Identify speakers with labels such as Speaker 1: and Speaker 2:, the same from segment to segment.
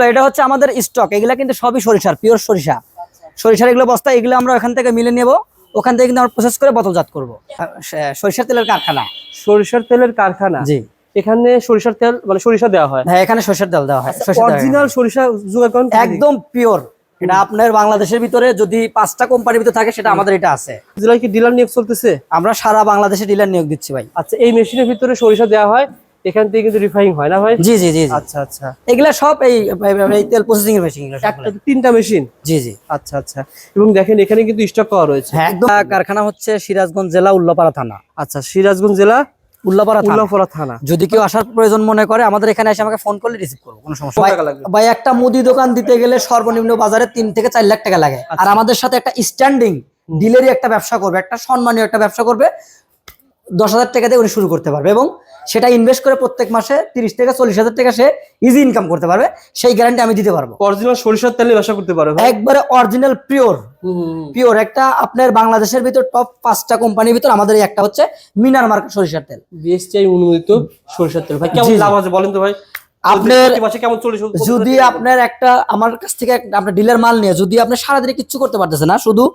Speaker 1: ভাই এটা হচ্ছে আমাদের স্টক এগুলা কিন্তু সবই সরিষার পিওর সরিষা। সরিষার এগুলো বস্তা এগুলো আমরা ওখান থেকে মিলে নেব। ওখান থেকে কিন্তু আমরা প্রসেস করে বোতলজাত করব। সরিষার তেলের কারখানা।
Speaker 2: সরিষার তেলের কারখানা?
Speaker 1: জি।
Speaker 2: এখানে সরিষার তেল মানে সরিষা দেওয়া হয়?
Speaker 1: হ্যাঁ এখানে সরিষার তেল দেওয়া হয়। সরিষার তেল দেওয়া হয়।
Speaker 2: অরিজিনাল সরিষা জোগাড় করেন
Speaker 1: একদম পিওর এটা আপনার বাংলাদেশের ভিতরে যদি পাঁচটা কোম্পানির ভিতরে থাকে সেটা আমাদের এটা আছে।
Speaker 2: জেলায় কি ডিলার নিয়োগ চলতেছে?
Speaker 1: আমরা সারা বাংলাদেশে ডিলার নিয়োগ দিচ্ছি ভাই।
Speaker 2: আচ্ছা এই মেশিনের ভিতরে সরিষা দেওয়া হয়। এখান থেকে কিন্তু রিফাইং হয় না ভাই?
Speaker 1: জি জি জি।
Speaker 2: আচ্ছা আচ্ছা।
Speaker 1: এগুলা সব এই এই তেল প্রসেসিং এর মেশিন এগুলো
Speaker 2: একটা তিনটা মেশিন
Speaker 1: জি জি।
Speaker 2: আচ্ছা আচ্ছা। এবং দেখেন এখানে কিন্তু স্টক করা রয়েছে।
Speaker 1: হ্যাঁ একদম। কারখানা হচ্ছে সিরাজগঞ্জ জেলা উল্লাপাড়া থানা।
Speaker 2: আচ্ছা সিরাজগঞ্জ জেলা
Speaker 1: উল্লাপাড়া থানা। যদি কেউ আসার প্রয়োজন মনে করে আমাদের এখানে এসে আমাকে ফোন করলে রিসিভ করব কোনো সমস্যা? ভাই একটা মুদি দোকান দিতে গেলে সর্বনিম্ন বাজারে তিন থেকে চার লাখ টাকা লাগে। আর আমাদের সাথে একটা স্ট্যান্ডিং ডিলেরই একটা ব্যবসা করবে একটা সম্মানীয় একটা ব্যবসা করবে। দশ হাজার টাকা দিয়ে উনি শুরু করতে পারবে এবং সেটা ইনভেস্ট করে প্রত্যেক মাসে তিরিশ থেকে চল্লিশ হাজার টাকা সে ইজি ইনকাম করতে পারবে। সেই গ্যারান্টি আমি দিতে পারব।
Speaker 2: অরিজিনাল সরিষার তেল ব্যবসা করতে পারবে
Speaker 1: একবারে অরিজিনাল পিওর। পিওর একটা আপনার বাংলাদেশের ভিতর টপ পাঁচটা কোম্পানির ভিতর আমাদের এই একটা হচ্ছে মিনার মার্কেট সরিষার তেল।
Speaker 2: বিএসটিআই অনুমোদিত সরিষার তেল। ভাই কেমন। লাভ আছে বলেন তো ভাই?
Speaker 1: আপনার- যদি আপনার একটা আমার কাছ থেকে আপনার ডিলার মাল নিয়ে যদি আপনি সারাদিনে কিচ্ছু করতে পারতেছে না শুধু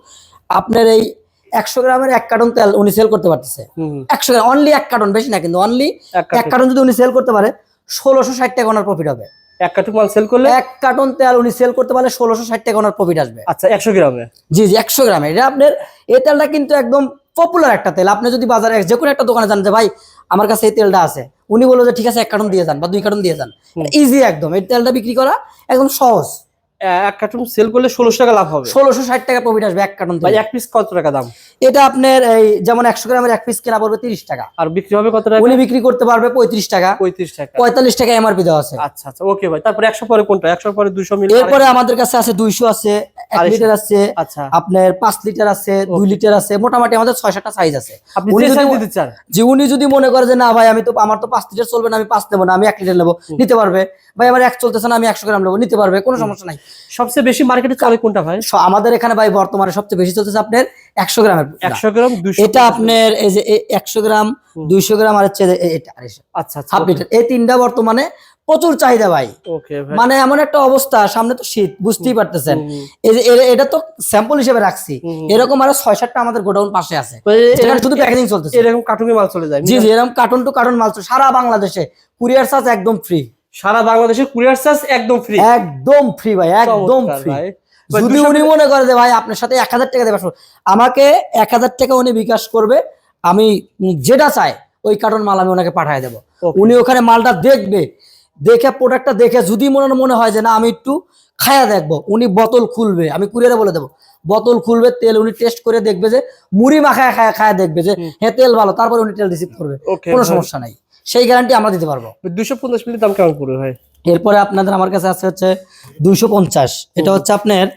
Speaker 1: আপনার এই একশো গ্রামের এক কার্টন তেল উনি সেল করতে পারতেছে। একশো গ্রাম অনলি এক কার্টন বেশি না কিন্তু অনলি
Speaker 2: এক
Speaker 1: কার্টন। যদি উনি সেল করতে পারে ষোলোশো ষাট টাকা ওনার প্রফিট হবে।
Speaker 2: এক কাঠি মাল সেল করলে?
Speaker 1: এক কার্টন তেল উনি সেল করতে পারলে ষোলোশো ষাট টাকা ওনার প্রফিট আসবে।
Speaker 2: আচ্ছা একশো গ্রামে?
Speaker 1: জি জি একশো গ্রামে। এটা আপনার এই তেলটা কিন্তু একদম পপুলার একটা তেল। আপনি যদি বাজারে যে কোনো একটা দোকানে যান যে ভাই আমার কাছে এই তেলটা আছে। উনি বলল যে ঠিক আছে এক কার্টন দিয়ে যান বা দুই কার্টন দিয়ে যান। ইজি একদম। এই তেলটা বিক্রি করা একদম সহজ।
Speaker 2: এক কার্টুন সেল করলে ষোলোশো টাকা লাভ হবে।
Speaker 1: ষোলোশো ষাট টাকা প্রফিট আসবে এক কার্টন
Speaker 2: ভাই এক পিস কত টাকা দাম?
Speaker 1: এটা আপনার এই যেমন একশো গ্রামের এক পিস কেনা পড়বে তিরিশ টাকা।
Speaker 2: আর বিক্রি হবে কত টাকা?
Speaker 1: উনি বিক্রি করতে পারবে পঁয়ত্রিশ টাকা।
Speaker 2: পঁয়ত্রিশ টাকা।
Speaker 1: পঁয়তাল্লিশ টাকা এমআরপি দেওয়া আছে।
Speaker 2: আচ্ছা আচ্ছা ওকে ভাই। তারপরে একশো পরে কোনটা? একশো পরে দুশো মিল
Speaker 1: এরপরে আমাদের কাছে আছে দুইশো আছে এক লিটার আছে
Speaker 2: আচ্ছা।
Speaker 1: আপনার পাঁচ লিটার আছে দুই লিটার আছে মোটামুটি আমাদের ছয় সাতটা সাইজ আছে। উনি যদি-
Speaker 2: দিতে চান।
Speaker 1: যে উনি যদি মনে করে যে না ভাই আমি তো আমার তো পাঁচ লিটার চলবে না আমি পাঁচ নেব না আমি এক লিটার নেব। নিতে পারবে। ভাই আমার এক চলতেছে না আমি একশো গ্রাম নেব। নিতে পারবে কোনো সমস্যা নাই।
Speaker 2: সবচেয়ে বেশি মার্কেটে চলে কোনটা ভাই?
Speaker 1: আমাদের এখানে ভাই বর্তমানে সবচেয়ে বেশি চলতেছে আপনার একশো গ্রামের
Speaker 2: একশো গ্রাম
Speaker 1: এটা আপনার এই যে একশো গ্রাম দুইশো গ্রাম আর হচ্ছে এটা
Speaker 2: আচ্ছা আচ্ছা
Speaker 1: হাফ লিটার। এই তিনটা বর্তমানে প্রচুর চাহিদা ভাই। মানে এমন একটা অবস্থা সামনে তো শীত বুঝতেই পারতেছেন। এই যে এটা তো স্যাম্পল হিসেবে রাখছি। এরকম আরও ছয় সাতটা আমাদের গোডাউন পাশে আছে। শুধু প্যাকেজিং চলতেছে।
Speaker 2: এরকম কার্টুনে মাল চলে যায়
Speaker 1: জি জি এরকম কার্টুন টু কার্টুন মাল। সারা বাংলাদেশে। কুরিয়ার চার্জ একদম ফ্রি
Speaker 2: সারা বাংলাদেশে কুরিয়ার চার্জ একদম ফ্রি
Speaker 1: একদম ফ্রি ভাই একদম ফ্রি যদি উনি মনে করে যে ভাই আপনার সাথে এক হাজার টাকা দেবে আমাকে এক হাজার টাকা উনি বিকাশ করবে আমি যেটা চাই ওই কার্টন মাল আমি ওনাকে পাঠিয়ে দেবো। উনি ওখানে মালটা দেখবে দেখে প্রোডাক্টটা দেখে যদি মনে মনে হয় যে না আমি একটু খায়া দেখব উনি বোতল খুলবে আমি কুরিয়ারে বলে দেবো। বোতল খুলবে তেল উনি টেস্ট করে দেখবে যে মুড়ি মাখায় খায় খায় দেখবে যে হ্যাঁ তেল ভালো তারপরে উনি তেল রিসিভ করবে। কোনো সমস্যা নাই। সেই গ্যারান্টি আমরা দিতে পারব।
Speaker 2: দুশো পঞ্চাশ মিনিট দাম কেমন পড়বে ভাই?
Speaker 1: এরপরে আপনাদের আমার কাছে আছে হচ্ছে দুইশো পঞ্চাশ। এটা হচ্ছে আপনার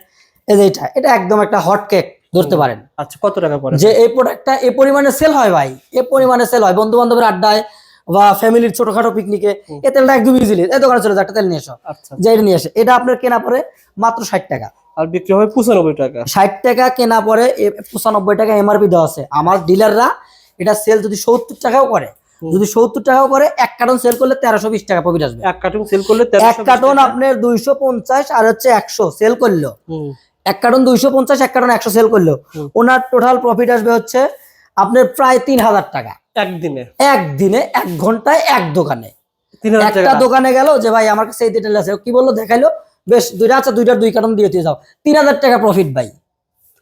Speaker 1: এই যে এটা এটা একদম একটা হট কেক ধরতে পারেন।
Speaker 2: আচ্ছা কত টাকা পড়ে?
Speaker 1: যে এই প্রোডাক্টটা এই পরিমাণে সেল হয় ভাই এই পরিমাণে সেল হয়। বন্ধু বান্ধবের আড্ডায় বা ফ্যামিলির ছোটখাটো পিকনিকে এ তেলটা একদম ইজিলি এই দোকানে চলে যাও, একটা তেল নিয়ে এসো।
Speaker 2: আচ্ছা।
Speaker 1: যে এটা নিয়ে এসে। এটা আপনার কেনা পরে মাত্র ষাট টাকা।
Speaker 2: আর বিক্রি হবে পঁচানব্বই টাকা।
Speaker 1: ষাট টাকা কেনা পরে এ- পঁচানব্বই টাকা এমআরপি দেওয়া আছে। আমার ডিলাররা এটা সেল যদি সত্তর টাকাও করে যদি সত্তর টাকাও করে এক কার্টন সেল করলে তেরোশো বিশ টাকা প্রফিট আসবে।
Speaker 2: এক কার্টুন সেল করলে
Speaker 1: এক কার্টন আপনার দুইশো পঞ্চাশ আর হচ্ছে একশো সেল করল। এক কার্টন দুইশো পঞ্চাশ এক কার্টন একশো সেল করল। ওনার টোটাল প্রফিট আসবে হচ্ছে আপনার প্রায় তিন হাজার টাকা।
Speaker 2: একদিনে?
Speaker 1: একদিনে এক ঘন্টায় এক দোকানে। একটা
Speaker 2: টাকা।
Speaker 1: দোকানে গেল যে ভাই আমার কাছে এই ডিটেল আছে। কি বলল? দেখাইলো বেশ দুইটা আচ্ছা দুইটার দুই কার্টন দিয়ে দিয়ে যাও। তিন হাজার টাকা প্রফিট ভাই।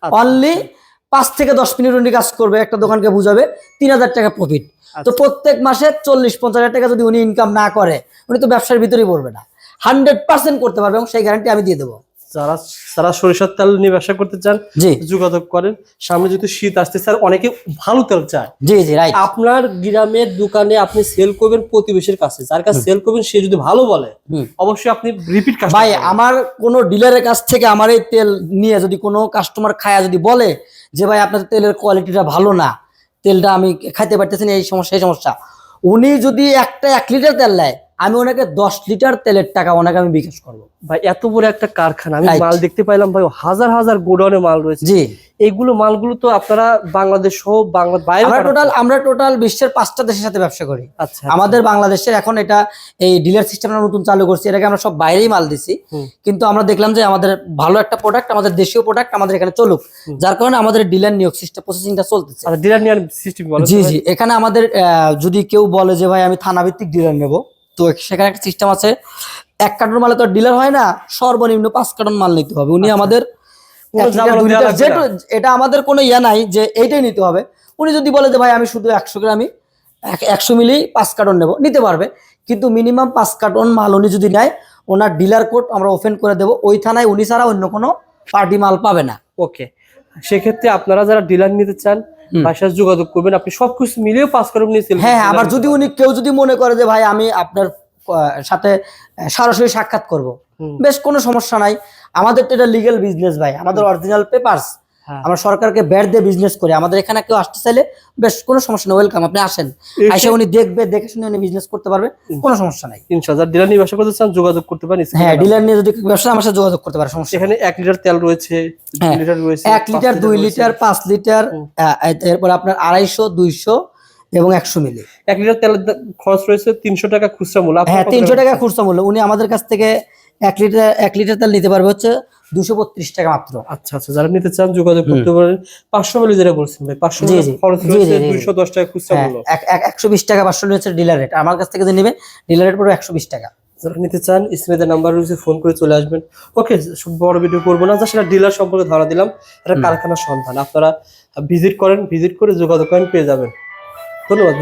Speaker 2: আচ্ছা।
Speaker 1: অনলি পাঁচ থেকে দশ মিনিট উনি কাজ করবে একটা দোকানকে বুঝাবে তিন হাজার টাকা প্রফিট তো
Speaker 2: আচ্ছা।
Speaker 1: প্রত্যেক মাসে চল্লিশ পঞ্চাশ হাজার টাকা যদি উনি ইনকাম না করে উনি তো ব্যবসার ভিতরেই পড়বে না। হান্ড্রেড পার্সেন্ট করতে পারবে এবং সেই গ্যারান্টি আমি দিয়ে দেবো।
Speaker 2: যারা যারা সরিষার তেল নিয়ে ব্যবসা করতে চান যোগাযোগ করেন। সামনে শীত আসতে স্যার অনেকে ভালো তেল চায়।
Speaker 1: জি জি রাইট
Speaker 2: আপনার গ্রামের দোকানে আপনি সেল করবেন প্রতিবেশীর কাছে। যার কাছে সেল করবেন সে যদি ভালো বলে অবশ্যই আপনি রিপিট
Speaker 1: ভাই আমার কোনো ডিলারের কাছ থেকে আমার এই তেল নিয়ে যদি কোনো কাস্টমার খায়া যদি বলে যে ভাই আপনার তেলের কোয়ালিটিটা ভালো না তেলটা আমি খাইতে পারতেছি না এই সমস্যা এই সমস্যা। উনি যদি একটা এক লিটার তেল নেয় আমি ওনাকে দশ লিটার তেলের টাকা ওনাকে আমি বিকাশ করব।
Speaker 2: ভাই এত বড় একটা কারখানা। আমি মাল দেখতে পাইলাম ভাই হাজার হাজার গোডাউনে মাল রয়েছে।
Speaker 1: জি।
Speaker 2: এইগুলো মালগুলো তো আপনারা বাংলাদেশ সহ বাংলা বাইরে
Speaker 1: আমরা টোটাল আমরা টোটাল বিশ্বের পাঁচটা দেশের সাথে ব্যবসা করি।
Speaker 2: আচ্ছা
Speaker 1: আমাদের বাংলাদেশের এখন এটা এই ডিলার সিস্টেম নতুন চালু করছি এটাকে আমরা সব বাইরেই মাল দিছি। কিন্তু আমরা দেখলাম যে আমাদের ভালো একটা প্রোডাক্ট আমাদের দেশীয় প্রোডাক্ট আমাদের এখানে চলুক। যার কারণে আমাদের ডিলার নিয়োগ সিস্টেম প্রসেসিংটা চলতেছে।
Speaker 2: আচ্ছা ডিলার নিয়ার সিস্টেম
Speaker 1: জি জি। এখানে আমাদের আহ, যদি কেউ বলে যে ভাই আমি থানা ভিত্তিক ডিলার নেব তো সেখানে একটা সিস্টেম আছে এক কার্টন মালে তো ডিলার হয় না সর্বনিম্ন পাঁচ কার্টন মাল নিতে হবে। উনি আমাদের এটা আমাদের কোনো ইয়া নাই যে এইটাই নিতে হবে। উনি যদি বলে যে ভাই আমি শুধু একশো গ্রামই একশো মিলি পাঁচ কার্টন নেব নিতে পারবে। কিন্তু মিনিমাম পাঁচ কার্টন মাল উনি যদি নেয় ওনার ডিলার কোড আমরা ওপেন করে দেবো। ওই থানায় উনি ছাড়া অন্য কোনো পার্টি মাল পাবে না।
Speaker 2: ওকে। সেক্ষেত্রে আপনারা যারা ডিলার নিতে চান
Speaker 1: হুম।
Speaker 2: যোগাযোগ করবেন। আপনি সবকিছু মিলিয়ে পাস করবেন নিয়ে sell
Speaker 1: হ্যাঁ আবার যদি উনি কেউ যদি মনে করে যে ভাই আমি আপনার সাথে সরাসরি সাক্ষাৎ করব। বেশ কোনো সমস্যা নাই। আমাদের তো এটা লিগেল বিজনেস ভাই আমাদের অরিজিনাল পেপারস
Speaker 2: হ্যাঁ।
Speaker 1: আমরা সরকারকে ব্যাট দিয়ে বিজনেস করি। আমাদের এখানে কেউ আসতে চাইলে বেশ কোনো সমস্যা নেই ওয়েলকাম আপনি আসেন।
Speaker 2: এসে-
Speaker 1: উনি দেখবে দেখে শুনে উনি বিজনেস করতে পারবে কোনো সমস্যা নাই।
Speaker 2: ইনশাআল্লাহ ডিলার নিয়ে ব্যবসা করতে চান যোগাযোগ করতে পারেন
Speaker 1: হ্যাঁ ডিলার নিয়ে যদি ব্যবসা আমার সাথে যোগাযোগ করতে পারে সমস্যা
Speaker 2: এখানে এক লিটার তেল রয়েছে
Speaker 1: হ্যাঁ,
Speaker 2: লিটার রয়েছে
Speaker 1: এক লিটার দুই লিটার পাঁচ লিটার এরপর আপনার আড়াইশো দুইশো এবং একশো মিলি।
Speaker 2: এক লিটার তেলের খরচ রয়েছে তিনশো টাকা খুচরা মূল্য।
Speaker 1: হ্যাঁ তিনশো টাকা? খুচরা মূল্য। উনি আমাদের কাছ থেকে এক লিটার এক লিটার তেল নিতে পারবে হচ্ছে দুশো বত্রিশ টাকা মাত্র।
Speaker 2: আচ্ছা আচ্ছা যারা নিতে চান যোগাযোগ করতে পারেন। পাঁচশো মিলি যেটা বলছেন ভাই পাঁচশো। দুইশো দশ টাকা খুচরা
Speaker 1: হ্যাঁ এক- এক- একশো বিশ টাকা পাঁচশো হচ্ছে ডিলার রেট। আমার কাছ থেকে যে নেবে ডিলার রেট পড়বে একশো বিশ টাকা।
Speaker 2: যারা নিতে চান স্ক্রিনে নাম্বার রয়েছে ফোন করে চলে আসবেন। ওকে বড় ভিডিও করব না সেটা ডিলার সম্পর্কে ধারণা দিলাম। এটা কারখানার সন্ধান। আপনারা ভিজিট করেন ভিজিট করে যোগাযোগ করেন পেয়ে যাবেন। ধন্যবাদ